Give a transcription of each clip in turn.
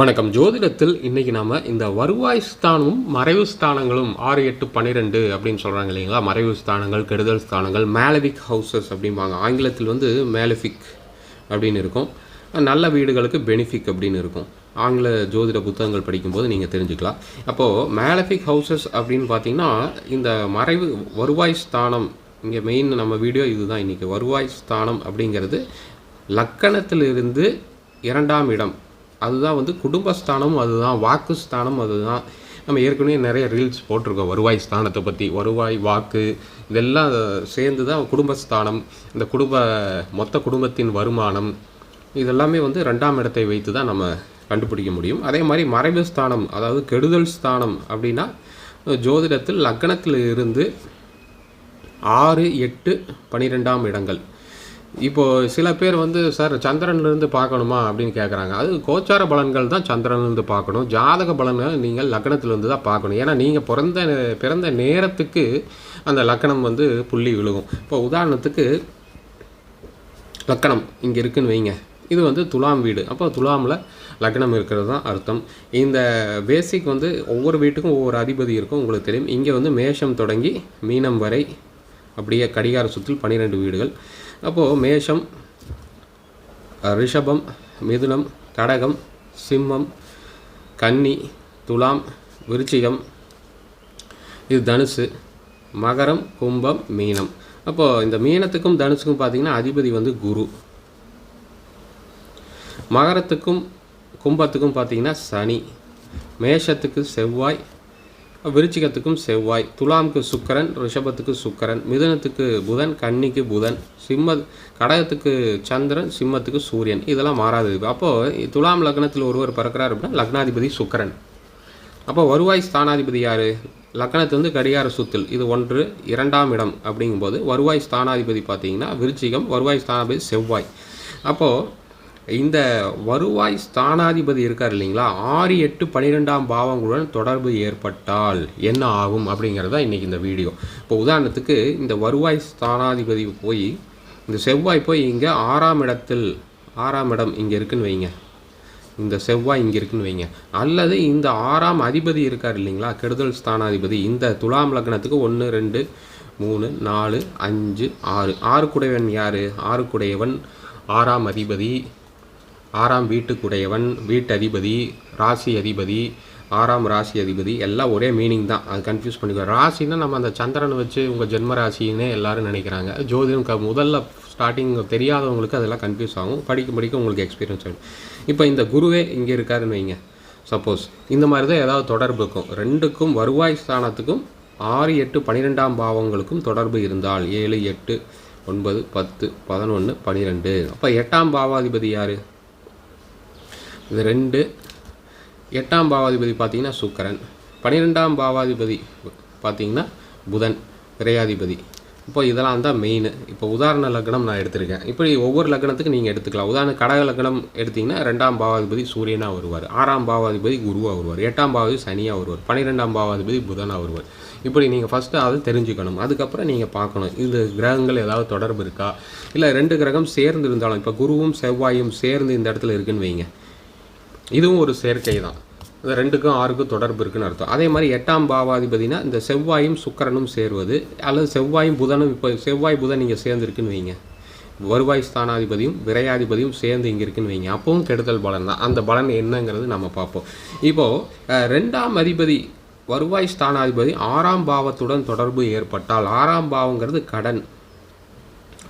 வணக்கம். ஜோதிடத்தில் இன்றைக்கி நாம் இந்த வருவாய் ஸ்தானமும் மறைவு ஸ்தானங்களும் ஆறு எட்டு பன்னிரெண்டு அப்படின்னு சொல்கிறாங்க இல்லைங்களா? மறைவு ஸ்தானங்கள் கெடுதல் ஸ்தானங்கள் மேலவிக் ஹவுசஸ் அப்படிம்பாங்க. ஆங்கிலத்தில் வந்து மேலஃபிக் அப்படின்னு இருக்கும். நல்ல வீடுகளுக்கு பெனிஃபிக் அப்படின்னு இருக்கும். ஆங்கில ஜோதிட புத்தகங்கள் படிக்கும்போது நீங்கள் தெரிஞ்சுக்கலாம். அப்போது மேலஃபிக் ஹவுசஸ் அப்படின்னு பார்த்தீங்கன்னா இந்த மறைவு வருவாய் ஸ்தானம் இங்கே மெயின் நம்ம வீடியோ இதுதான் இன்றைக்கி வருவாய் ஸ்தானம் அப்படிங்கிறது லக்கணத்திலிருந்து இரண்டாம் இடம் அதுதான் வந்து குடும்பஸ்தானமும் அதுதான் வாக்கு ஸ்தானம் அதுதான் நம்ம ஏற்கனவே நிறைய ரீல்ஸ் போட்டிருக்கோம். வருவாய் ஸ்தானத்தை பற்றி வருவாய் வாக்கு இதெல்லாம் சேர்ந்து தான் குடும்பஸ்தானம் இந்த குடும்ப மொத்த குடும்பத்தின் வருமானம் இதெல்லாமே வந்து ரெண்டாம் இடத்தை வைத்து தான் நம்ம கண்டுபிடிக்க முடியும். அதே மாதிரி மறைவு ஸ்தானம் அதாவது கெடுதல் ஸ்தானம் அப்படின்னா ஜோதிடத்தில் லக்னத்தில் இருந்து ஆறு எட்டு பனிரெண்டாம் இடங்கள். இப்போது சில பேர் வந்து சார் சந்திரன்லேருந்து பார்க்கணுமா? அப்படின்னு கேட்குறாங்க அது கோச்சார பலன்கள் தான் சந்திரன்லேருந்து பார்க்கணும். ஜாதக பலன்கள் நீங்கள் லக்னத்துலேருந்து தான் பார்க்கணும். ஏன்னா நீங்கள் பிறந்த பிறந்த நேரத்துக்கு அந்த லக்கணம் வந்து புள்ளி விழுகும். இப்போ உதாரணத்துக்கு லக்கணம் இங்கே இருக்குன்னு வைங்க. இது வந்து துலாம் வீடு. அப்போ துலாமில் லக்னம் இருக்கிறது தான் அர்த்தம். இந்த பேசிக் வந்து ஒவ்வொரு வீட்டுக்கும் ஒவ்வொரு அதிபதி இருக்கும் உங்களுக்கு தெரியும். இங்கே வந்து மேஷம் தொடங்கி மீனம் வரை அப்படியே கடிகார சுற்றில் பன்னிரெண்டு வீடுகள். அப்போது மேஷம் ரிஷபம் மிதுனம் கடகம் சிம்மம் கன்னி துலாம் விருச்சிகம் இது தனுசு மகரம் கும்பம் மீனம். அப்போது இந்த மீனத்துக்கும் தனுசுக்கும் பார்த்தீங்கன்னா அதிபதி வந்து குரு. மகரத்துக்கும் கும்பத்துக்கும் பார்த்தீங்கன்னா சனி. மேஷத்துக்கு செவ்வாய் விருச்சிகத்துக்கும் செவ்வாய். துலாம்க்கு சுக்கரன் ரிஷபத்துக்கு சுக்கரன் மிதுனத்துக்கு புதன் கன்னிக்கு புதன் சிம்ம கடகத்துக்கு சந்திரன் சிம்மத்துக்கு சூரியன். இதெல்லாம் மாறாது அப்போது துலாம் லக்னத்தில் ஒருவர் பிறக்கிறார் அப்படின்னா லக்னாதிபதி சுக்கரன். அப்போ வருவாய் ஸ்தானாதிபதி யார்? லக்னத்து வந்து கடிகார சுத்தில். இது ஒன்று. இரண்டாம் இடம் அப்படிங்கும்போது வருவாய் ஸ்தானாதிபதி பார்த்தீங்கன்னா விருச்சிகம் வருவாய் ஸ்தானாதிபதி செவ்வாய். அப்போது இந்த வருவாய் ஸ்தானாதிபதி இருக்கார் இல்லைங்களா? ஆறு எட்டு பன்னிரெண்டாம் பாவங்களுடன் தொடர்பு ஏற்பட்டால் என்ன ஆகும் அப்படிங்கிறது தான் இன்றைக்கி இந்த வீடியோ. இப்போ உதாரணத்துக்கு இந்த வருவாய் ஸ்தானாதிபதி போய் இந்த செவ்வாய் போய் இங்கே ஆறாம் இடத்தில் ஆறாம் இடம் இங்கே இருக்குன்னு வைங்க. இந்த செவ்வாய் இங்கே இருக்குன்னு வைங்க. அல்லது இந்த ஆறாம் அதிபதி இருக்கார் இல்லைங்களா? கெடுதல் ஸ்தானாதிபதி. இந்த துலாம் லக்னத்துக்கு ஒன்று ரெண்டு மூணு நாலு அஞ்சு ஆறு. ஆறுக்குடையவன் யார்? ஆறுக்குடையவன் ஆறாம் அதிபதி. ஆறாம் வீட்டுக்குடையவன் வீட்டு அதிபதி ராசி அதிபதி ஆறாம் ராசி அதிபதி எல்லாம் ஒரே மீனிங் தான். அது கன்ஃபியூஸ் பண்ணிக்கோ. ராசின்னா நம்ம அந்த சந்திரனை வச்சு உங்கள் ஜென்ம ராசின்னு எல்லாரும் நினைக்கிறாங்க. ஜோதிடம் க முதல்ல ஸ்டார்டிங் தெரியாதவங்களுக்கு அதெல்லாம் கன்ஃபியூஸ் ஆகும். படிக்க படிக்க உங்களுக்கு எக்ஸ்பீரியன்ஸ் ஆகும் இப்போ இந்த குருவே இங்கே இருக்காருன்னு வைங்க. சப்போஸ் இந்த மாதிரி தான் ஏதாவது தொடர்பு இருக்கும். ரெண்டுக்கும் வருவாய் ஸ்தானத்துக்கும் ஆறு எட்டு பன்னிரெண்டாம் பாவங்களுக்கும் தொடர்பு இருந்தால் ஏழு எட்டு ஒன்பது பத்து பதினொன்று பன்னிரெண்டு அப்போ எட்டாம் பாவாதிபதி யார்? இது ரெண்டு. எட்டாம் பாவாதிபதி பார்த்தீங்கன்னா சுக்கரன். பன்னிரெண்டாம் பாவாதிபதி பார்த்தீங்கன்னா புதன் விரையாதிபதி இப்போ இதெல்லாம் தான் மெயின் இப்போ உதாரண லக்னம் நான் எடுத்திருக்கேன். இப்படி ஒவ்வொரு லக்னத்துக்கு நீங்கள் எடுத்துக்கலாம். உதாரண கடக லக்னம் எடுத்திங்கன்னா ரெண்டாம் பாவாதிபதி சூரியனாக வருவார். ஆறாம் பாவாதிபதி குருவாக வருவார். எட்டாம் பாவாதி சனியாக வருவார். பன்னிரெண்டாம் பாவாதிபதி புதனாக வருவார். இப்படி நீங்கள் ஃபஸ்ட்டு அதை தெரிஞ்சுக்கணும். அதுக்கப்புறம் நீங்கள் பார்க்கணும். இந்த கிரகங்கள் ஏதாவது தொடர்பு இருக்கா? இல்லை ரெண்டு கிரகம் சேர்ந்து இருந்தாலும் இப்போ குருவும் செவ்வாயும் சேர்ந்து இந்த இடத்துல இருக்குன்னு வைங்க. இதுவும் ஒரு சேர்க்கை தான். இந்த ரெண்டுக்கும் ஆறுக்கும் தொடர்பு இருக்குன்னு அர்த்தம். அதே மாதிரி எட்டாம் பாவாதிபதினா இந்த செவ்வாயும் சுக்கரனும் சேருவது அல்லது செவ்வாயும் புதனும் இப்போ செவ்வாய் புதன் இங்கே சேர்ந்துருக்குன்னு வைங்க. வருவாய் ஸ்தானாதிபதியும் விரையாதிபதியும் சேர்ந்து இங்கே இருக்குன்னு வைங்க. அப்பவும் கெடுதல் பலன் தான். அந்த பலன் என்னங்கிறது நம்ம பார்ப்போம். இப்போது ரெண்டாம் அதிபதி வருவாய் ஸ்தானாதிபதி ஆறாம் பாவத்துடன் தொடர்பு ஏற்பட்டால் ஆறாம் பாவங்கிறது கடன்.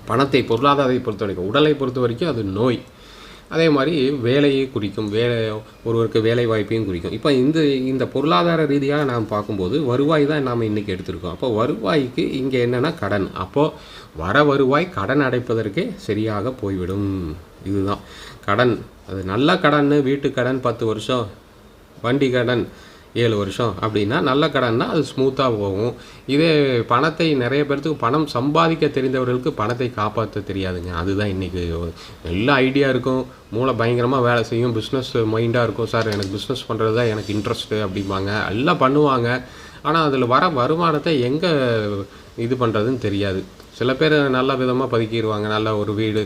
பணத்தை பொருளாதாரத்தை பொறுத்த வரைக்கும் உடலை பொறுத்த வரைக்கும் அது நோய். அதே மாதிரி வேலையை குறிக்கும். வேலை ஒருவருக்கு வேலை வாய்ப்பையும் குறிக்கும். இப்போ இந்த இந்த பொருளாதார ரீதியாக நாம் பார்க்கும்போது வருவாய் தான் நாம் இன்றைக்கி எடுத்திருக்கோம். அப்போ வருவாய்க்கு இங்கே என்னென்னா கடன். அப்போது வர வருவாய் கடன் அடைப்பதற்கே சரியாக போய்விடும். இதுதான். கடன். அது நல்ல கடன். வீட்டு கடன் பத்து வருஷம். வண்டி கடன். ஏழு வருஷம் அப்படின்னா நல்ல கடன்னா அது ஸ்மூத்தாக போகும். இதே பணத்தை நிறைய பேர்த்துக்கு பணம் சம்பாதிக்க தெரிந்தவர்களுக்கு பணத்தை காப்பாற்ற தெரியாதுங்க. அதுதான் இன்றைக்கி எல்லா ஐடியா இருக்கும். மூளை பயங்கரமாக வேலை செய்யும். பிஸ்னஸ் மைண்டாக இருக்கும். சார் எனக்கு பிஸ்னஸ் பண்ணுறது தான் எனக்கு இன்ட்ரெஸ்ட்டு அப்படிம்பாங்க. எல்லாம் பண்ணுவாங்க. ஆனால் அதில் வர வருமானத்தை எங்கே இது பண்ணுறதுன்னு தெரியாது. சில பேர் நல்ல விதமாக பதுக்கிடுவாங்க நல்ல ஒரு வீடு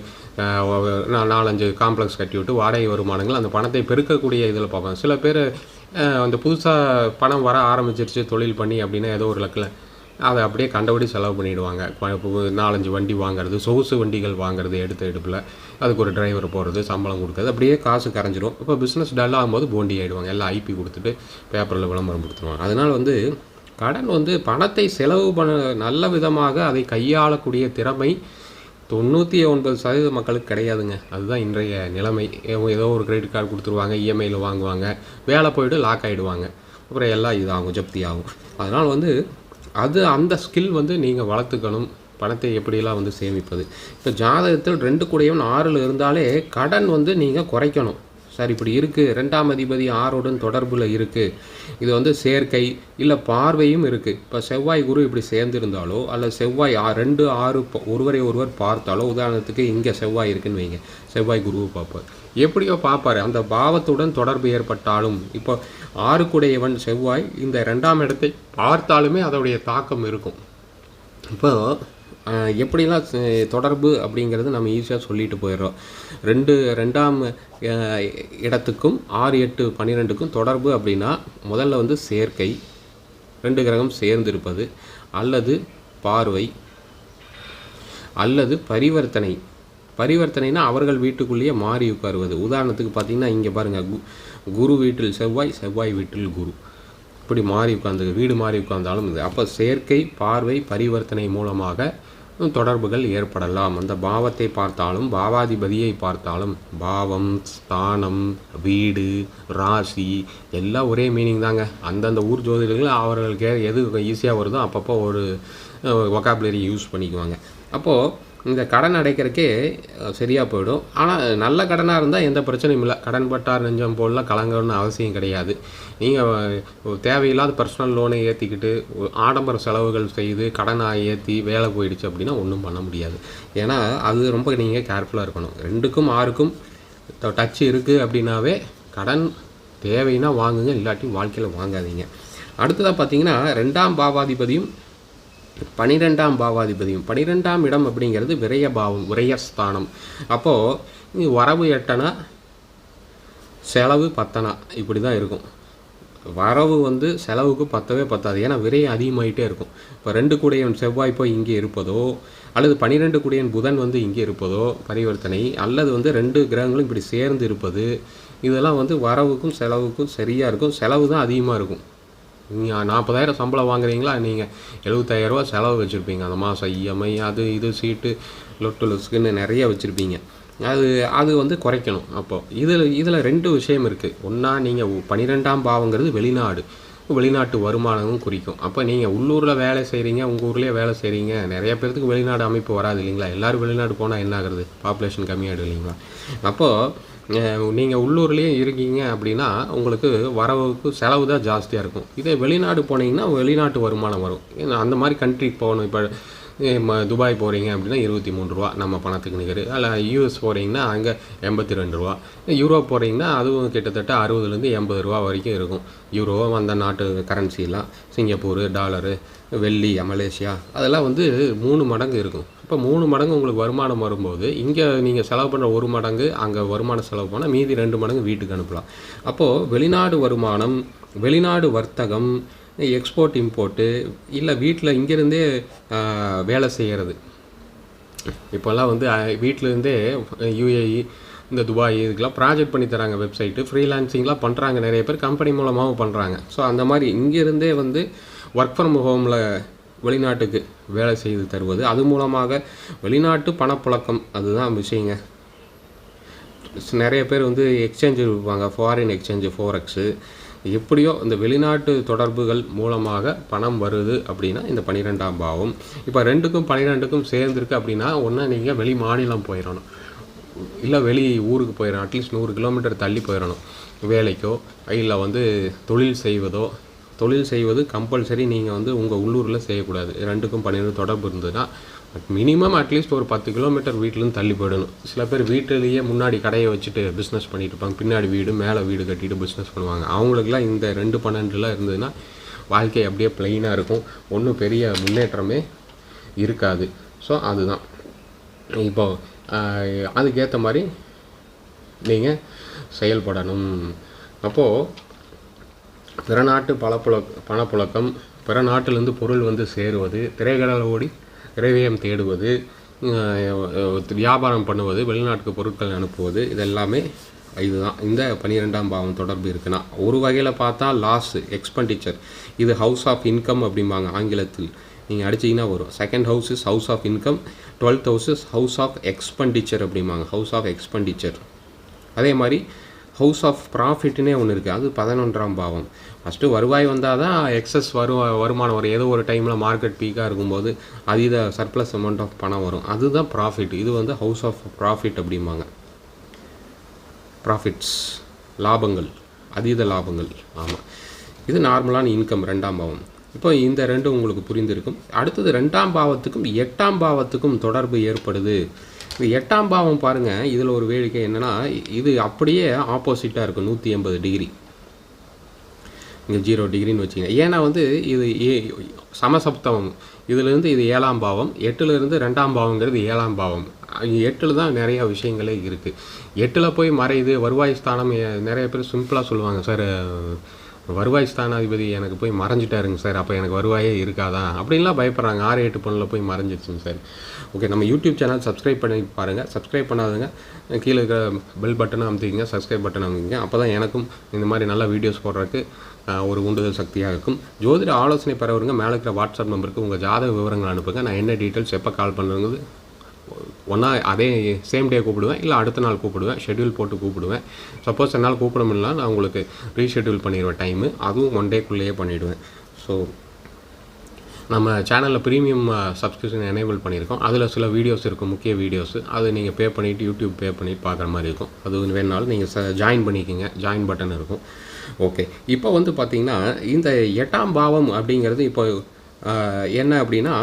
நாலஞ்சு காம்ப்ளெக்ஸ் கட்டி விட்டு வாடகை வருமானங்கள் அந்த பணத்தை பெருக்கக்கூடிய இதில் பார்ப்பாங்க. சில பேர் அந்த புதுசாக பணம் வர ஆரம்பிச்சிருச்சு தொழில் பண்ணி அப்படின்னா ஏதோ ஒரு லக்கில். அதை அப்படியே கண்டபடி செலவு பண்ணிவிடுவாங்க நாலஞ்சு வண்டி வாங்குறது சொகுசு வண்டிகள் வாங்குறது எடுத்த எடுப்பில். அதுக்கு ஒரு டிரைவர் போகிறது சம்பளம் கொடுக்குறது அப்படியே காசு கரைஞ்சிரும். இப்போ பிஸ்னஸ் டல் ஆகும்போது போண்டி ஆகிடுவாங்க எல்லாம் ஐபி கொடுத்துட்டு பேப்பரில் விளம்பரம் கொடுத்துருவாங்க. அதனால் வந்து கடன் வந்து பணத்தை செலவு பண்ண நல்ல விதமாக அதை கையாளக்கூடிய திறமை தொண்ணூற்றி ஒன்பது சதவீத மக்களுக்கு கிடையாதுங்க. அதுதான் இன்றைய நிலைமை. ஏதோ- ஒரு கிரெடிட் கார்டு கொடுத்துருவாங்க இஎம்ஐயில் வாங்குவாங்க வேலை போயிட்டு லாக் ஆகிடுவாங்க அப்புறம் எல்லாம் இதாகும் ஜப்தி ஆகும் அதனால் வந்து அது அந்த ஸ்கில் வந்து நீங்கள் வளர்த்துக்கணும். பணத்தை எப்படியெல்லாம் வந்து சேமிப்பது? இப்போ ஜாதகத்தில் ரெண்டு கூடையும் ஆறில் இருந்தாலே கடன் வந்து நீங்கள் குறைக்கணும். சார் இப்படி இருக்குது ரெண்டாம் அதிபதி ஆறுடன் தொடர்பில் இருக்குது இது வந்து சேர்க்கை இல்லை பார்வையும் இருக்குது இப்போ செவ்வாய் குரு இப்படி சேர்ந்திருந்தாலோ அல்லது செவ்வாய் ஆ ரெண்டு ஆறு ஒருவரை ஒருவர் பார்த்தாலோ உதாரணத்துக்கு இங்கே செவ்வாய் இருக்குன்னு வைங்க. செவ்வாய் குருவை பார்ப்பார். எப்படியோ பார்ப்பாரு. அந்த பாவத்துடன் தொடர்பு ஏற்பட்டாலும் இப்போ ஆறுக்குடையவன் செவ்வாய் இந்த ரெண்டாம் இடத்தை பார்த்தாலுமே அதோடைய தாக்கம் இருக்கும். இப்போ எப்படிலாம் தொடர்பு அப்படிங்கிறது நம்ம ஈஸியாக சொல்லிட்டு போயிடுறோம். ரெண்டு ரெண்டாம் இடத்துக்கும் ஆறு எட்டு பன்னிரெண்டுக்கும் தொடர்பு அப்படின்னா முதல்ல வந்து சேர்க்கை ரெண்டு கிரகம் சேர்ந்திருப்பது அல்லது பார்வை அல்லது பரிவர்த்தனை. பரிவர்த்தனைனா அவர்கள் வீட்டுக்குள்ளேயே மாறி உட்காருவது. உதாரணத்துக்கு பார்த்தீங்கன்னா இங்கே பாருங்கள் கு குரு வீட்டில் செவ்வாய் செவ்வாய் வீட்டில் குரு. இப்படி மாறி உட்கார்ந்து வீடு மாறி உட்கார்ந்தாலும் இது. அப்போ சேர்க்கை பார்வை பரிவர்த்தனை மூலமாக தொடர்புகள் ஏற்படலாம். அந்த பாவத்தை பார்த்தாலும் பாவாதிபதியை பார்த்தாலும் பாவம் ஸ்தானம் வீடு ராசி எல்லாம் ஒரே மீனிங் தாங்க. அந்தந்த ஊர் ஜோதிடர்கள் அவர்களுக்கு எது ஈஸியாக வருதோ அப்பப்போ ஒரு ஒகாபுலரி யூஸ் பண்ணிக்குவாங்க. அப்போது இந்த கடன் அடைக்கிறக்கே சரியாக போயிடும். ஆனால் நல்ல கடனாக இருந்தால் எந்த பிரச்சனையும் இல்லை. கடன் பட்டார் நெஞ்சம் போடலாம் கலங்கணும்னு அவசியம் கிடையாது. நீங்கள் தேவையில்லாத பர்சனல் லோனை ஏற்றிக்கிட்டு ஆடம்பர செலவுகள் செய்து கடனை ஏற்றி வேலை போயிடுச்சு அப்படின்னா ஒன்றும் பண்ண முடியாது. ஏன்னா அது ரொம்ப நீங்கள் கேர்ஃபுல்லாக இருக்கணும். ரெண்டுக்கும் ஆறுக்கும் டச் இருக்குது அப்படின்னாவே கடன் தேவைன்னா வாங்குங்க இல்லாட்டி வாழ்க்கையில் வாங்காதீங்க. அடுத்ததாக பார்த்தீங்கன்னா ரெண்டாம் பாவாதிபதியும் பனிரெண்டாம் பாவாதிபதியும் பனிரெண்டாம் இடம் அப்படிங்கிறது விரய பாவம் விரயஸ்தானம் அப்போது வரவு எட்டனா செலவு பத்தனா இப்படி தான் இருக்கும். வரவு வந்து செலவுக்கு பத்தவே பத்தாது. ஏன்னா விரயம் அதிகமாகிட்டே இருக்கும். இப்போ ரெண்டு கூடையன் செவ்வாய் போய் இங்கே இருப்பதோ அல்லது பன்னிரெண்டு கூடையன் புதன் வந்து இங்கே இருப்பதோ பரிவர்த்தனை அல்லது வந்து ரெண்டு கிரகங்களும் இப்படி சேர்ந்து இருப்பது இதெல்லாம் வந்து வரவுக்கும் செலவுக்கும் சரியாக இருக்கும். செலவு தான் அதிகமாக இருக்கும். நீங்கள் நாற்பதாயிரம் சம்பளம் வாங்குறீங்களா? நீங்கள் எழுபத்தாயிரரூவா செலவு வச்சுருப்பீங்க. அந்த மாதம் இஎம்ஐ அது இது சீட்டு லொட்டு லொஸ்க்குன்னு நிறைய வச்சுருப்பீங்க. அது அது வந்து குறைக்கணும். அப்போது இதில் இதில் ரெண்டு விஷயம் இருக்குது ஒன்றா நீங்கள் பன்னிரெண்டாம் பாவங்கிறது வெளிநாடு. வெளிநாட்டு வருமானமும் குறிக்கும். அப்போ நீங்கள் உள்ளூரில் வேலை செய்கிறீங்க உங்கள் ஊர்லேயே வேலை செய்கிறீங்க நிறைய பேர்த்துக்கு வெளிநாடு அமைப்பு வராது இல்லைங்களா? எல்லோரும் வெளிநாடு போனால் என்ன ஆகுறது? பாப்புலேஷன் கம்மியாகிடும் இல்லைங்களா? அப்போது நீங்கள் உள்ளூர்லேயே இருக்கீங்க அப்படின்னா உங்களுக்கு வரவுக்கு செலவு தான் ஜாஸ்தியாக இருக்கும். இதே வெளிநாடு போனீங்கன்னா வெளிநாட்டு வருமானம் வரும். அந்த மாதிரி கண்ட்ரிக்கு போகணும். இப்போ துபாய் போகிறீங்க அப்படின்னா இருபத்தி மூணு ரூபா நம்ம பணத்துக்கு நிகர் அல்ல யூஎஸ் போகிறீங்கன்னா அங்கே எண்பத்தி ரெண்டு ரூபா. யூரோப் போகிறீங்கன்னா அதுவும் கிட்டத்தட்ட அறுபதுலேருந்து எண்பது ரூபா வரைக்கும் இருக்கும். யூரோ அந்த நாட்டு கரன்சிலாம் சிங்கப்பூர் டாலரு வெள்ளி மலேசியா அதெல்லாம் வந்து மூணு மடங்கு இருக்கும். இப்போ மூணு மடங்கு உங்களுக்கு வருமானம் வரும்போது இங்கே நீங்கள் செலவு பண்ணுற ஒரு மடங்கு அங்கே வருமானம் செலவு பண்ணால் மீதி ரெண்டு மடங்கு வீட்டுக்கு அனுப்பலாம். அப்போது வெளிநாடு வருமானம் வெளிநாடு வர்த்தகம் எக்ஸ்போர்ட் இம்போர்ட்டு இல்லை வீட்டில் இங்கேருந்தே வேலை செய்கிறது இப்போல்லாம் வந்து வீட்டிலேருந்தே யூஏஇ இந்த துபாய் இதுக்கெல்லாம் ப்ராஜெக்ட் பண்ணி தராங்க வெப்சைட்டு ஃப்ரீலான்சிங்லாம் பண்ணுறாங்க நிறைய பேர் கம்பெனி மூலமாகவும் பண்ணுறாங்க ஸோ அந்த மாதிரி இங்கேருந்தே வந்து ஒர்க் ஃப்ரம் ஹோமில் வெளிநாட்டுக்கு வேலை செய்து தருவது. அது மூலமாக வெளிநாட்டு பணப்புழக்கம் அதுதான் விஷயங்க. நிறைய பேர் வந்து எக்ஸ்சேஞ்சு இருப்பாங்க ஃபாரின் எக்ஸ்சேஞ்சு ஃபோரெக்ஸு எப்படியோ இந்த வெளிநாட்டு தொடர்புகள் மூலமாக பணம் வருது அப்படின்னா இந்த பன்னிரெண்டாம் பாவம். இப்போ ரெண்டுக்கும் பன்னிரெண்டுக்கும் சேர்ந்துருக்கு அப்படின்னா ஒன்று நீங்கள் வெளி மாநிலம் போயிடணும் இல்லை வெளி ஊருக்கு போயிடணும் அட்லீஸ்ட் நூறு கிலோமீட்டர் தள்ளி போயிடணும் வேலைக்கோ இல்லை வந்து தொழில் செய்வதோ தொழில் செய்வது கம்பல்சரி நீங்கள் வந்து உங்கள் உள்ளூரில் செய்யக்கூடாது. ரெண்டுக்கும் பன்னிரெண்டு தொடர்பு இருந்ததுன்னா மினிமம் அட்லீஸ்ட் ஒரு பத்து கிலோமீட்டர் வீட்டிலேருந்து தள்ளி போயிடணும். சில பேர் வீட்டிலேயே முன்னாடி கடையை வச்சுட்டு பிஸ்னஸ் பண்ணிட்டு இருப்பாங்க. பின்னாடி வீடு மேலே வீடு கட்டிட்டு பிஸ்னஸ் பண்ணுவாங்க. அவங்களுக்குலாம் இந்த ரெண்டு பன்னெண்டுலாம் இருந்ததுன்னா வாழ்க்கை அப்படியே பிளெயினாக இருக்கும். ஒன்றும் பெரிய முன்னேற்றமே இருக்காது. ஸோ அதுதான். இப்போ அதுக்கேற்ற மாதிரி நீங்கள் செயல்படணும். அப்போது பிற நாட்டு பணப்புழ பணப்புழக்கம் பிற நாட்டிலிருந்து பொருள் வந்து சேருவது திரைக்கடல் ஓடி திரைவியம் தேடுவது வியாபாரம் பண்ணுவது வெளிநாட்டுக்கு பொருட்கள் அனுப்புவது இதெல்லாமே இதுதான். இந்த பன்னிரெண்டாம் பாவம் தொடர்பு இருக்குன்னா ஒரு வகையில் பார்த்தா லாஸ் எக்ஸ்பெண்டிச்சர் இது ஹவுஸ் ஆஃப் இன்கம் அப்படிம்பாங்க ஆங்கிலத்தில். நீங்கள் அடிச்சிங்கன்னா வரும். Second house is house of income twelfth house is house of expenditure அப்படிம்பாங்க. ஹவுஸ் ஆஃப் எக்ஸ்பெண்டிச்சர் அதே மாதிரி ஹவுஸ் ஆஃப் ப்ராஃபிட்னே ஒன்று இருக்குது அது பதினொன்றாம் பாவம். ஃபஸ்ட்டு வருவாய் வந்தால் தான் எக்ஸஸ் வரு வருமானம் வரும். ஏதோ ஒரு டைமில் மார்க்கெட் பீக்காக இருக்கும்போது அதீத சர்ப்ளஸ் அமௌண்ட் ஆஃப் பணம் வரும். அதுதான் ப்ராஃபிட் இது வந்து ஹவுஸ் ஆஃப் ப்ராஃபிட் அப்படிம்பாங்க. ப்ராஃபிட்ஸ் லாபங்கள். அதீத லாபங்கள். ஆமாம் இது நார்மலான இன்கம் ரெண்டாம் பாவம். இப்போ இந்த ரெண்டும் உங்களுக்கு புரிந்திருக்கும். அடுத்தது ரெண்டாம் பாவத்துக்கும் எட்டாம் பாவத்துக்கும் தொடர்பு ஏற்படுது. இப்போ எட்டாம் பாவம் பாருங்கள் இதில் ஒரு வேடிக்கை என்னென்னா இது அப்படியே ஆப்போசிட்டாக இருக்கும் நூற்றி எண்பது டிகிரி இங்கே ஜீரோ டிகிரின்னு வச்சுங்க ஏன்னா வந்து இது ஏ சமசப்தமம் இதுலேருந்து இது ஏழாம் பாவம் எட்டுலேருந்து ரெண்டாம் பாவங்கிறது ஏழாம் பாவம். எட்டில் தான் நிறையா விஷயங்களே இருக்குது எட்டில் போய் மறையுது வருவாய் ஸ்தானம் நிறைய பேர் சிம்பிளாக சொல்லுவாங்க சார் வருவாய் ஸ்தானாதிபதி எனக்கு போய் மறைஞ்சிட்டாருங்க சார் அப்போ எனக்கு வருவாயே இருக்காதா? அப்படின்லாம் பயப்படுறாங்க. ஆறு எட்டு பொண்ணில் போய் மறைஞ்சிருச்சுங்க சார். ஓகே நம்ம யூடியூப் சேனல் சப்ஸ்கிரைப் பண்ணி பாருங்கள் சப்ஸ்கிரைப் பண்ணாதுங்க கீழே இருக்கிற பெல் பட்டனை அமுத்திக்கிங்க. சப்ஸ்கிரைப் பட்டன் அமுத்திங்க அப்போ தான் எனக்கும் இந்த மாதிரி நல்ல வீடியோஸ் போடுறதுக்கு ஒரு உண்டுதல் சக்தியாக இருக்கும். ஜோதிட ஆலோசனை பெறவருங்க மேலே இருக்கிற வாட்ஸ்அப் நம்பருக்கு உங்கள் ஜாதக விவரங்கள் அனுப்புங்க. நான் என்ன டீட்டெயில்ஸ் எப்போ கால் பண்ணுறது ஒன்றா அதே சேம் டே கூப்பிடுவேன் இல்லை அடுத்த நாள் கூப்பிடுவேன் ஷெட்யூல் போட்டு கூப்பிடுவேன். சப்போஸ் என்னால் கூப்பிட முடியல நான் உங்களுக்கு ரீஷெட்யூல் பண்ணிடுவேன் டைமு அதுவும் ஒன் டேக்குள்ளேயே பண்ணிவிடுவேன் ஸோ நம்ம சேனலில் ப்ரீமியம் சப்ஸ்கிரிப்ஷன் எனேபிள் பண்ணியிருக்கோம். அதில் சில வீடியோஸ் இருக்கும் முக்கிய வீடியோஸ் அது நீங்கள் பே பண்ணிவிட்டு யூடியூப் பே பண்ணிட்டு பார்க்குற மாதிரி இருக்கும். அது வேணாலும் நீங்கள் ச ஜாயின் பண்ணிக்கோங்க. ஜாயின் பட்டன் இருக்கும். ஓகே இப்போ வந்து பார்த்திங்கன்னா இந்த எட்டாம் பாவம் அப்படிங்கிறது இப்போ என்ன அப்படின்னா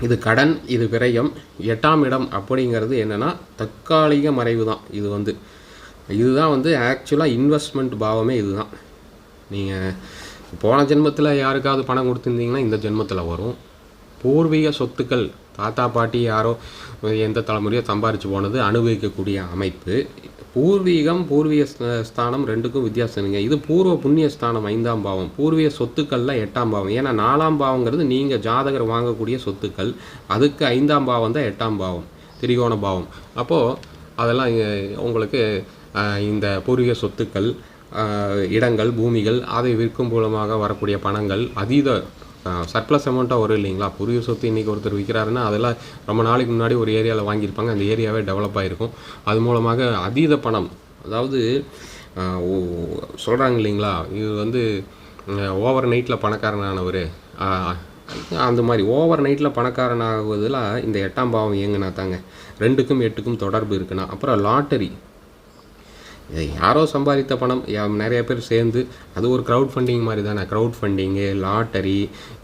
இது கடன் இது விரயம். எட்டாம் இடம் அப்படிங்கிறது என்னென்னா தற்காலிக மறைவு தான். இது வந்து இதுதான் வந்து ஆக்சுவலாக இன்வெஸ்ட்மெண்ட் பாவமே இதுதான். நீங்கள் போன ஜென்மத்தில் யாருக்காவது பணம் கொடுத்துருந்தீங்கன்னா இந்த ஜென்மத்தில் வரும். பூர்வீக சொத்துக்கள் தாத்தா பாட்டி யாரோ எந்த தலைமுறையோ சம்பாரித்து போனது அனுபவிக்கக்கூடிய அமைப்பு. பூர்வீகம் பூர்வீக ஸ்தானம் ரெண்டுக்கும் வித்தியாசம்ங்க இது பூர்வ புண்ணிய ஸ்தானம் ஐந்தாம் பாவம். பூர்வீக சொத்துக்கள்ல எட்டாம் பாவம். ஏன்னா நாலாம் பாவங்கிறது நீங்கள் ஜாதகர் வாங்கக்கூடிய சொத்துக்கள். அதுக்கு ஐந்தாம் பாவம் தான் எட்டாம் பாவம். திரிகோண பாவம். அப்போது அதெல்லாம் உங்களுக்கு இந்த பூர்வீக சொத்துக்கள் இடங்கள் பூமிகள் அதை விற்கும் மூலமாக வரக்கூடிய பணங்கள் அதீத சர்ப்ளஸ் அமௌண்ட்டாக வரும் இல்லைங்களா? புரிய சொத்து இன்றைக்கி ஒருத்தர் விற்கிறாருன்னா அதெல்லாம் ரொம்ப நாளைக்கு முன்னாடி ஒரு ஏரியாவில் வாங்கியிருப்பாங்க. அந்த ஏரியாவே டெவலப் ஆகிருக்கும் அது மூலமாக அதீத பணம் அதாவது சொல்கிறாங்க இல்லைங்களா? இது வந்து ஓவர் நைட்டில் பணக்காரனானவர். அந்த மாதிரி ஓவர் நைட்டில் பணக்காரன் ஆகுவதில் இந்த எட்டாம் பாவம் இயங்குனா தாங்க ரெண்டுக்கும் எட்டுக்கும் தொடர்பு இருக்குன்னா அப்புறம் லாட்டரி இது யாரோ சம்பாதித்த பணம் நிறைய பேர் சேர்ந்து அது ஒரு க்ரௌட் ஃபண்டிங் மாதிரி தானே க்ரௌட் ஃபண்டிங்கு லாட்டரி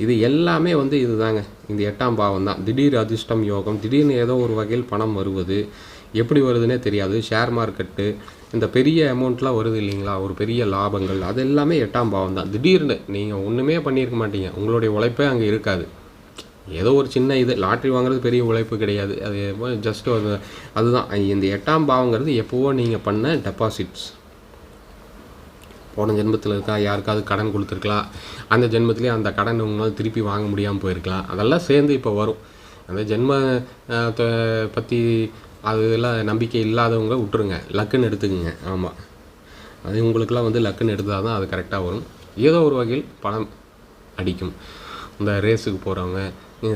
இது எல்லாமே வந்து இதுதாங்க. இந்த எட்டாம் பாவம் தான். திடீர் அதிர்ஷ்டம் யோகம் திடீர்னு ஏதோ ஒரு வகையில் பணம் வருவது எப்படி வருதுன்னே தெரியாது. ஷேர் மார்க்கெட்டு இந்த பெரிய அமௌண்ட்லாம் வருது இல்லைங்களா? ஒரு பெரிய லாபங்கள் அது எல்லாமே எட்டாம் பாவம் தான். திடீர்னு நீங்கள் ஒன்றுமே பண்ணியிருக்க மாட்டீங்க. உங்களுடைய உழைப்பே அங்கே இருக்காது. ஏதோ ஒரு சின்ன இது லாட்ரி வாங்குறது பெரிய உழைப்பு கிடையாது. அது ஜஸ்ட் ஒரு அதுதான். இந்த எட்டாம் பாவங்கிறது எப்போவோ நீங்கள் பண்ண டெபாசிட்ஸ் போன ஜென்மத்தில் இருக்கா யாருக்காவது கடன் கொடுத்துருக்கலாம் அந்த ஜென்மத்திலே அந்த கடன் உங்களால் திருப்பி வாங்க முடியாமல் போயிருக்கலாம் அதெல்லாம் சேர்ந்து இப்போ வரும். அந்த ஜென்ம பற்றி த- பற்றி நம்பிக்கை இல்லாதவங்க விட்டுருங்க. லக்குன்னு எடுத்துக்கோங்க. ஆமாம் அது உங்களுக்கெல்லாம் வந்து லக்குன்னு எடுத்தால் தான் அது கரெக்டாக வரும். ஏதோ ஒரு வகையில் பணம் அடிக்கும். இந்த ரேஸுக்கு போகிறவங்க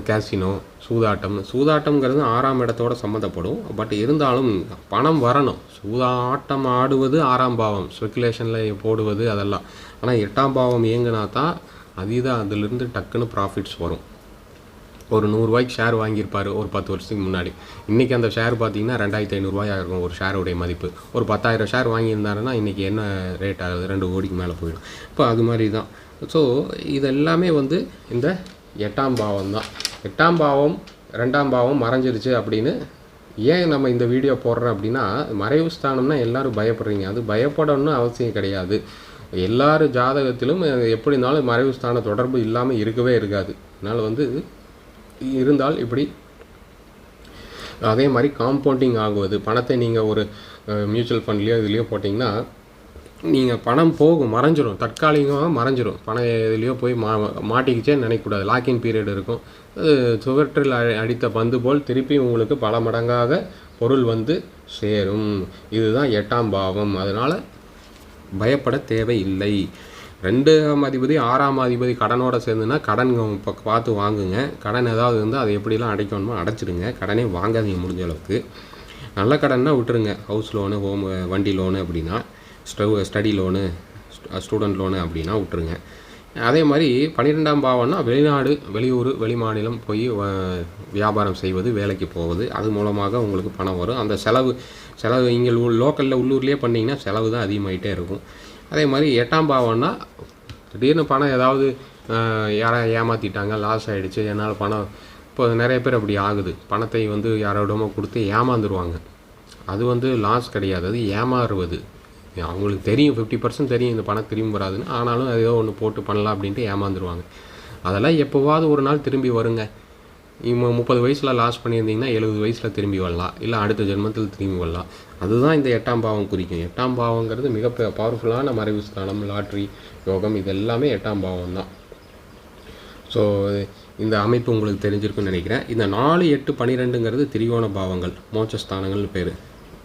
கேசினோ சூதாட்டம். சூதாட்டம்ங்கிறது ஆறாம் இடத்தோட சம்மந்தப்படும். பட் இருந்தாலும் பணம் வரணும். சூதாட்டம் ஆடுவது ஆறாம் பாவம். ஸ்பெக்குலேஷனில் போடுவது அதெல்லாம். ஆனால் எட்டாம் பாவம் இயங்குனா தான் அதீதான் அதிலிருந்து டக்குன்னு ப்ராஃபிட்ஸ் வரும். ஒரு நூறுரூவாய்க்கு ஷேர் வாங்கியிருப்பார் ஒரு பத்து வருஷத்துக்கு முன்னாடி. இன்றைக்கி அந்த ஷேர் பார்த்தீங்கன்னா ரெண்டாயிரத்தி ஐநூறுரூவாயாக இருக்கும் ஒரு ஷேருடைய மதிப்பு. ஒரு பத்தாயிரம் ஷேர் வாங்கியிருந்தாருன்னா இன்றைக்கி என்ன ரேட் ஆகுது? ரெண்டு கோடிக்கு மேலே போயிடும். இப்போ அது மாதிரி தான் ஸோ இதெல்லாமே வந்து இந்த எட்டாம் பாவம் தான் எட்டாம் பாவம் ரெண்டாம் பாவம் மறைஞ்சிருச்சு அப்படின்னு ஏன் நம்ம இந்த வீடியோ போடுறோம் அப்படின்னா மறைவு ஸ்தானம்னா எல்லோரும் பயப்படுறீங்க. அது பயப்படணும்னு அவசியம் கிடையாது. எல்லார் ஜாதகத்திலும் எப்படி இருந்தாலும் மறைவு ஸ்தான தொடர்பு இல்லாமல் இருக்கவே இருக்காது. அதனால் வந்து இருந்தால் இப்படி அதே மாதிரி காம்பவுண்டிங் ஆகுவது. பணத்தை நீங்கள் ஒரு மியூச்சுவல் ஃபண்ட்லேயோ இதுலேயோ போட்டிங்கன்னா நீங்கள் பணம் போகும் மறைஞ்சிரும். தற்காலிகமாக மறைஞ்சிரும். பணம் எதுலேயோ போய் மா மாட்டிக்கிச்சேன்னு நினைக்கக்கூடாது. லாக்கின் பீரியட் இருக்கும். சுவற்றில் அடித்த பந்து போல் திருப்பி உங்களுக்கு பல மடங்காக பொருள் வந்து சேரும். இதுதான் எட்டாம் பாவம். அதனால் பயப்பட தேவையில்லை. ரெண்டாம் அதிபதி ஆறாம் அதிபதி கடனோட சேர்ந்துன்னா கடன் இப்போ பார்த்து வாங்குங்க. கடன் ஏதாவது இருந்தால் அதை எப்படிலாம் அடைக்கணுமோ அடைச்சிடுங்க. கடனே வாங்காதீங்க முடிஞ்ச அளவுக்கு. நல்ல கடன்னா விட்டுருங்க. ஹவுஸ் லோனு ஹோம் வண்டி லோனு அப்படின்னா. ஸ்டவ் ஸ்டடி லோனு ஸ்டூடெண்ட் லோனு அப்படின்னா விட்டுருங்க. அதே மாதிரி பன்னிரெண்டாம் பாவம்னா வெளிநாடு வெளியூர் வெளிமாநிலம் போய் வியாபாரம் செய்வது வேலைக்கு போவது அது மூலமாக உங்களுக்கு பணம் வரும். அந்த செலவு செலவு இங்கே லோக்கலில் உள்ளூர்லேயே பண்ணிங்கன்னா செலவு தான் அதிகமாகிட்டே இருக்கும். அதே மாதிரி எட்டாம் பாவம்னா திடீர்னு பணம் ஏதாவது யாரை ஏமாற்றிட்டாங்க லாஸ் ஆகிடுச்சு என்னால் பணம் இப்போ நிறைய பேர் அப்படி ஆகுது. பணத்தை வந்து யாரோடமோ கொடுத்து ஏமாந்துருவாங்க. அது வந்து லாஸ் கிடையாது. அது ஏமாறுவது. அவங்களுக்கு தெரியும் ஃபிஃப்டி பர்சன்ட் தெரியும் இந்த பணம் திரும்பி வராதுன்னு. ஆனாலும் ஏதோ ஒன்று போட்டு பண்ணலாம் அப்படின்ட்டு ஏமாந்துருவாங்க. அதெல்லாம் எப்போவாவது ஒரு நாள் திரும்பி வருங்க. இம்ம முப்பது வயசில் லாஸ் பண்ணியிருந்தீங்கன்னா எழுபது வயசில் திரும்பி வரலாம். இல்லை அடுத்த ஜென்மத்தில் திரும்பி வரலாம். அதுதான் இந்த எட்டாம் பாவம் குறிக்கும். எட்டாம் பாவங்கிறது மிக பவர்ஃபுல்லான மறைவு ஸ்தானம் லாட்ரி யோகம் இது எல்லாமே எட்டாம் பாவம் தான். ஸோ இந்த அமைப்பு உங்களுக்கு தெரிஞ்சிருக்குன்னு நினைக்கிறேன். இந்த நாலு எட்டு பன்னிரெண்டுங்கிறது திரிகோண பாவங்கள் மோட்சஸ்தானங்கள்னு பேர்.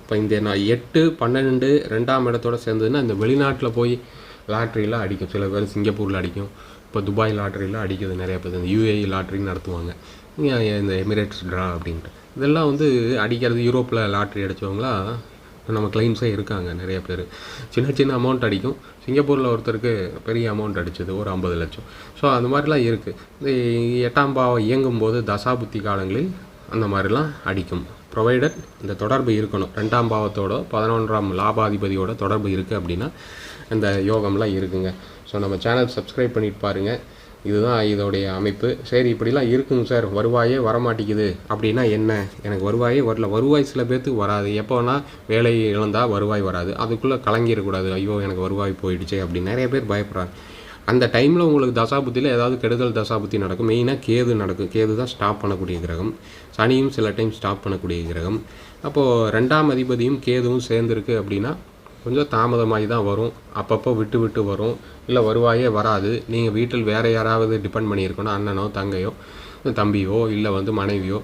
இப்போ இந்த நான் எட்டு பன்னெண்டு ரெண்டாம் இடத்தோட சேர்ந்ததுன்னா இந்த வெளிநாட்டில் போய் லாட்ரியில் அடிக்கும். சில பேர் சிங்கப்பூரில் அடிக்கும். இப்போ துபாய் லாட்ரியில் அடிக்குது நிறைய பேர். இந்த யூஏஇ லாட்ரின்னு நடத்துவாங்க. இந்த எமிரேட்ஸ் ட்ரா அப்படின்ட்டு. இதெல்லாம் வந்து அடிக்கிறது யூரோப்பில் லாட்ரி அடித்தவங்களாம் நம்ம கிளைம்ஸே இருக்காங்க நிறைய பேர். சின்ன சின்ன அமௌண்ட் அடிக்கும். சிங்கப்பூரில் ஒருத்தருக்கு பெரிய அமௌண்ட் அடிச்சது ஒரு ஐம்பது லட்சம். ஸோ அந்த மாதிரிலாம் இருக்குது இந்த எட்டாம் பாவம் இயங்கும் போது தசாபுத்தி காலங்களில் அந்த மாதிரிலாம் அடிக்கும். ப்ரொவைடட் இந்த தொடர்பு இருக்கணும். ரெண்டாம் பாவத்தோட பதினொன்றாம் லாபாதிபதியோட தொடர்பு இருக்குது அப்படின்னா இந்த யோகம்லாம் இருக்குங்க. ஸோ நம்ம சேனல் சப்ஸ்கிரைப் பண்ணிட்டு பாருங்கள் இதுதான் இதோடைய அமைப்பு. சரி இப்படிலாம் இருக்குங்க சார். வருவாயே வரமாட்டேங்குது. அப்படின்னா என்ன? எனக்கு வருவாயே வரல. வருவாய் சில பேர்த்துக்கு வராது. எப்போனா வேலை இழந்தால் வருவாய் வராது. அதுக்குள்ளே கலங்கிடக்கூடாது. ஐயோ எனக்கு வருவாய் போயிடுச்சு அப்படின்னு நிறைய பேர் பயப்படுறாங்க. அந்த டைமில் உங்களுக்கு தசாபுத்தியில் ஏதாவது கெடுதல் தசாபுத்தி நடக்கும். மெயினாக கேது நடக்கும் கேது தான் ஸ்டாப் பண்ணக்கூடிய கிரகம். சனியும் சில டைம் ஸ்டாப் பண்ணக்கூடிய கிரகம். அப்போது ரெண்டாம் அதிபதியும் கேதுவும் சேர்ந்துருக்கு அப்படின்னா கொஞ்சம் தாமதமாகி தான் வரும். அப்பப்போ விட்டு விட்டு வரும். இல்லை வருவாயே வராது. நீங்கள் வீட்டில் வேறு யாராவது டிபெண்ட் பண்ணியிருக்கணும். அண்ணனோ தங்கையோ தம்பியோ இல்லை வந்து மனைவியோ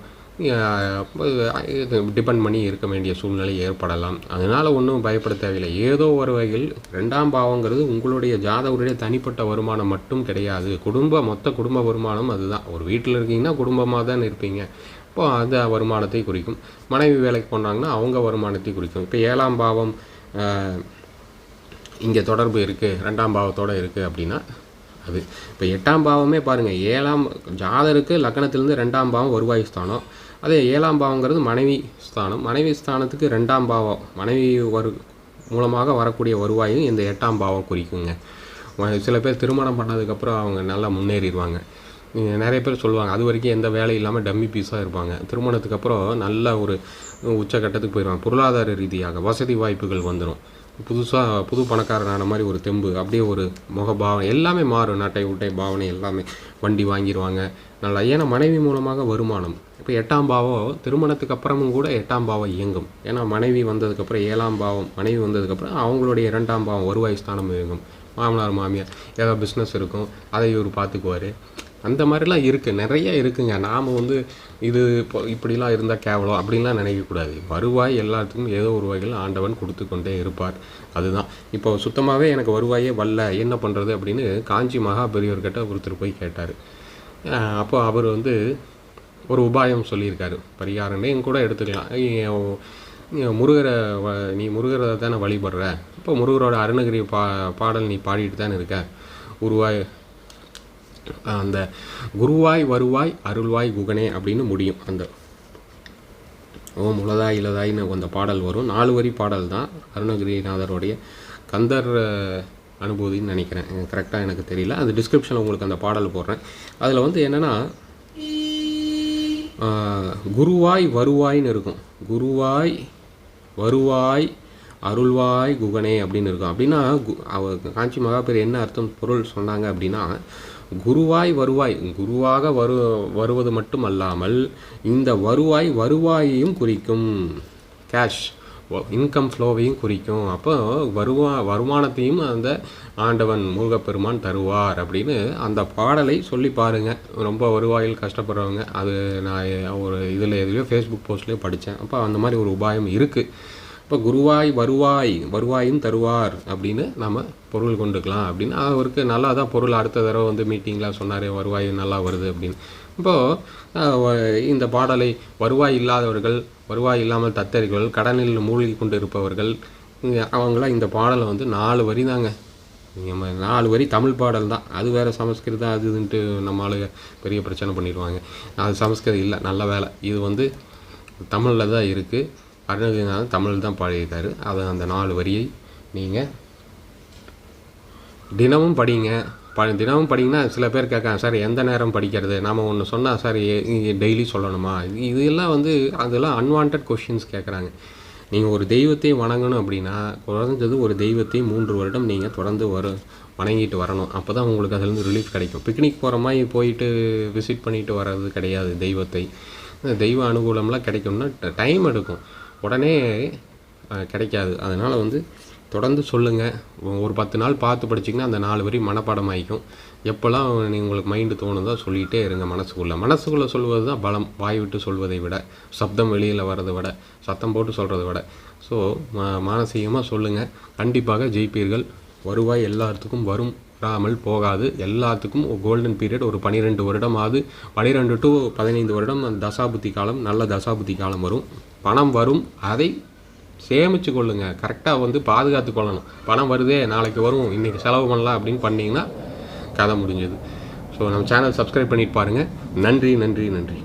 டிபெண்ட் பண்ணி இருக்க வேண்டிய சூழ்நிலை ஏற்படலாம். அதனால் ஒன்றும் பயப்பட தேவையில்லை. ஏதோ ஒரு வகையில் ரெண்டாம் பாவங்கிறது உங்களுடைய ஜாதகருடைய தனிப்பட்ட வருமானம் மட்டும் கிடையாது. குடும்ப மொத்த குடும்ப வருமானம் அதுதான். ஒரு வீட்டில் இருக்கீங்கன்னா குடும்பமாக தான் இருப்பீங்க. இப்போ அந்த வருமானத்தை குறிக்கும். மனைவி வேலைக்கு போனாங்கன்னா அவங்க வருமானத்தை குறிக்கும். இப்போ ஏழாம் பாவம் இங்கே தொடர்பு இருக்குது ரெண்டாம் பாவத்தோடு இருக்குது அப்படின்னா அது. இப்போ எட்டாம் பாவமே பாருங்கள் ஏழாம் ஜாதருக்கு லக்னத்திலேருந்து ரெண்டாம் பாவம் வருவாய் ஸ்தானம். அதே ஏழாம் பாவங்கிறது மனைவி ஸ்தானம். மனைவி ஸ்தானத்துக்கு ரெண்டாம் பாவம். மனைவி வரு மூலமாக வரக்கூடிய வருவாயும் இந்த எட்டாம் பாவம் குறிக்குங்க. சில பேர் திருமணம் பண்ணதுக்கப்புறம் அவங்க நல்லா முன்னேறிடுவாங்க. நிறைய பேர் சொல்லுவாங்க அது வரைக்கும் எந்த வேலையும் இல்லாமல் டம்மி பீஸாக இருப்பாங்க. திருமணத்துக்கு அப்புறம் நல்ல ஒரு உச்சக்கட்டத்துக்கு போயிடுவாங்க. பொருளாதார ரீதியாக வசதி வாய்ப்புகள் வந்துடும் புதுசாக புது பணக்காரனான மாதிரி ஒரு தெம்பு அப்படியே ஒரு முகபாவனை எல்லாமே மாறும். நட்டை உட்டை பாவனை எல்லாமே வண்டி வாங்கிடுவாங்க நல்லா ஏன்னா மனைவி மூலமாக வருமானம். இப்போ எட்டாம் பாவம் திருமணத்துக்கு அப்புறமும் கூட எட்டாம் பாவம் இயங்கும். ஏன்னா மனைவி வந்ததுக்கப்புறம் ஏழாம் பாவம் மனைவி வந்ததுக்கப்புறம் அவங்களுடைய இரண்டாம் பாவம் வருவாய் ஸ்தானம் இயங்கும். மாமனார் மாமியார் ஏதாவது பிஸ்னஸ் இருக்கும். அதை இவர் பார்த்துக்குவார் அந்த மாதிரிலாம் இருக்குது நிறைய இருக்குங்க. நாம் வந்து இது இப்போ இப்படிலாம் இருந்தால் கேவலம் அப்படின்லாம் நினைக்கக்கூடாது வருவாய் எல்லாத்துக்கும் ஏதோ ஒரு வகையில் ஆண்டவன் கொடுத்து கொண்டே இருப்பார். அதுதான். இப்போ சுத்தமாகவே எனக்கு வருவாயே வரல என்ன பண்ணுறது அப்படின்னு காஞ்சி மகா பெரியவர்கிட்ட ஒருத்தர் போய் கேட்டார். அப்போ அவர் வந்து ஒரு உபாயம் சொல்லியிருக்காரு. பரிகாரம்னே கூட எடுத்துக்கலாம். முருகரை வ- நீ முருகரை தானே வழிபடுற? இப்போ முருகரோட அருணகிரி பா பாடல் நீ பாடிட்டு தானே இருக்க? உருவாய் அந்த குருவாய் வருவாய் அருள்வாய் குகனே அப்படின்னு முடியும் அந்த. ஓம் உலதாய் இலதாய்னு அந்த பாடல் வரும். நாலு வரி பாடல் தான். அருணகிரிநாதருடைய கந்தர் அனுபூதின்னு நினைக்கிறேன். கரெக்டாக எனக்கு தெரியல. அது டிஸ்கிரிப்ஷனில் உங்களுக்கு அந்த பாடல் போடுறேன். அதில் வந்து என்னென்னா குருவாய் வருவாய்னு இருக்கும். குருவாய் வருவாய் அருள்வாய் குகனே அப்படின்னு இருக்கும். அப்படின்னா கு- அவ காஞ்சி மகாபேர் என்ன அர்த்தம் பொருள் சொன்னாங்க அப்படின்னா குருவாய் வருவாய் குருவாக வரு வருவது மட்டும் அல்லாமல் இந்த வருவாய் வருவாயையும் குறிக்கும். கேஷ் இன்கம் ஃப்ளோவையும் குறிக்கும். அப்போ வருவா வருமானத்தையும் அந்த ஆண்டவன் முருகப்பெருமான் தருவார் அப்படின்னு அந்த பாடலை சொல்லி பாருங்கள் ரொம்ப வருவாயில் கஷ்டப்படுறவங்க. அது நான் ஒரு இதில் எதுலையோ ஃபேஸ்புக் போஸ்ட்லேயோ படித்தேன் அப்போ அந்த மாதிரி ஒரு உபாயம் இருக்குது இப்போ குருவாய் வருவாய் வருவாயும் தருவார் அப்படின்னு நம்ம பொருள் கொண்டுக்கலாம் அப்படின்னு. அவருக்கு நல்லா தான் பொருள் அடுத்த தடவை வந்து மீட்டிங்கில் சொன்னார் வருவாய் நல்லா வருது அப்படின்னு. இப்போது இந்த பாடலை வருவாய் இல்லாதவர்கள் வருவாய் இல்லாமல் தத்தரிகள் கடனில் மூழ்கி கொண்டு இருப்பவர்கள் அவங்களாம் இந்த பாடலை வந்து நாலு வரி தாங்க. நாலு வரி தமிழ் பாடல் தான். அது வேறு சமஸ்கிருதம் அது இதுன்ட்டு நம்ம ஆளுங்க பெரிய பிரச்சனை பண்ணிடுவாங்க. அது சமஸ்கிருதம் இல்லை நல்ல வேலை. இது வந்து தமிழில் தான் இருக்குது அருணகிரிநாதன் தமிழ் தான் பாடியிருக்காரு. அதை அந்த நாலு வரியை நீங்கள் தினமும் படிங்க. ப தினமும் படிங்கன்னா சில பேர் கேட்காங்க சார் எந்த நேரம் படிக்கிறது? நாம் ஒன்று சொன்னால் சார் டெய்லி சொல்லணுமா? இதெல்லாம் வந்து அதெல்லாம் அன்வான்ட் கொஷின்ஸ் கேட்குறாங்க. நீங்கள் ஒரு தெய்வத்தை வணங்கணும் அப்படின்னா குறைஞ்சது ஒரு தெய்வத்தை மூன்று வருடம் நீங்கள் தொடர்ந்து வர வணங்கிட்டு வரணும். அப்போ தான் உங்களுக்கு அதுலேருந்து ரிலீஃப் கிடைக்கும். பிக்னிக் போகிற மாதிரி போயிட்டு விசிட் பண்ணிட்டு வர்றது கிடையாது தெய்வத்தை. தெய்வ அனுகூலம்லாம் கிடைக்கும்னா டைம் எடுக்கும். உடனே கிடைக்காது. அதனால் வந்து தொடர்ந்து சொல்லுங்கள் ஒரு பத்து நாள் பார்த்து படிச்சிங்கன்னா அந்த நாலு வரி மனப்பாடம் ஆகிக்கும் எப்போல்லாம் நீ உங்களுக்கு மைண்டு தோணுதோ சொல்லிகிட்டே இருங்க மனசுக்குள்ளே. மனசுக்குள்ளே சொல்வது தான் பலம். வாய் விட்டு சொல்வதை விட. சப்தம் வெளியில் வர்றதை விட. சத்தம் போட்டு சொல்கிறத விட. ஸோ மானசீகமாக சொல்லுங்கள் கண்டிப்பாக ஜெயிப்பீர்கள். வருவாய் எல்லாத்துக்கும் வரும். வராமல் போகாது. எல்லாத்துக்கும் கோல்டன் பீரியட் ஒரு பனிரெண்டு வருடமாவது பனிரெண்டு டு பதினைந்து வருடம் அந்த தசாபுத்தி காலம் நல்ல தசாபுத்தி காலம் வரும். பணம் வரும். அதை சேமிச்சு கொள்ளுங்க. கரெக்டாக வந்து பாதுகாத்து கொள்ளணும். பணம் வருதே நாளைக்கு வரும் இன்றைக்கி செலவு பண்ணலாம் அப்படின்னு பண்ணிங்கன்னா கதை முடிஞ்சது. ஸோ நம்ம சேனல் சப்ஸ்கிரைப் பண்ணிட்டு பாருங்கள் நன்றி நன்றி நன்றி.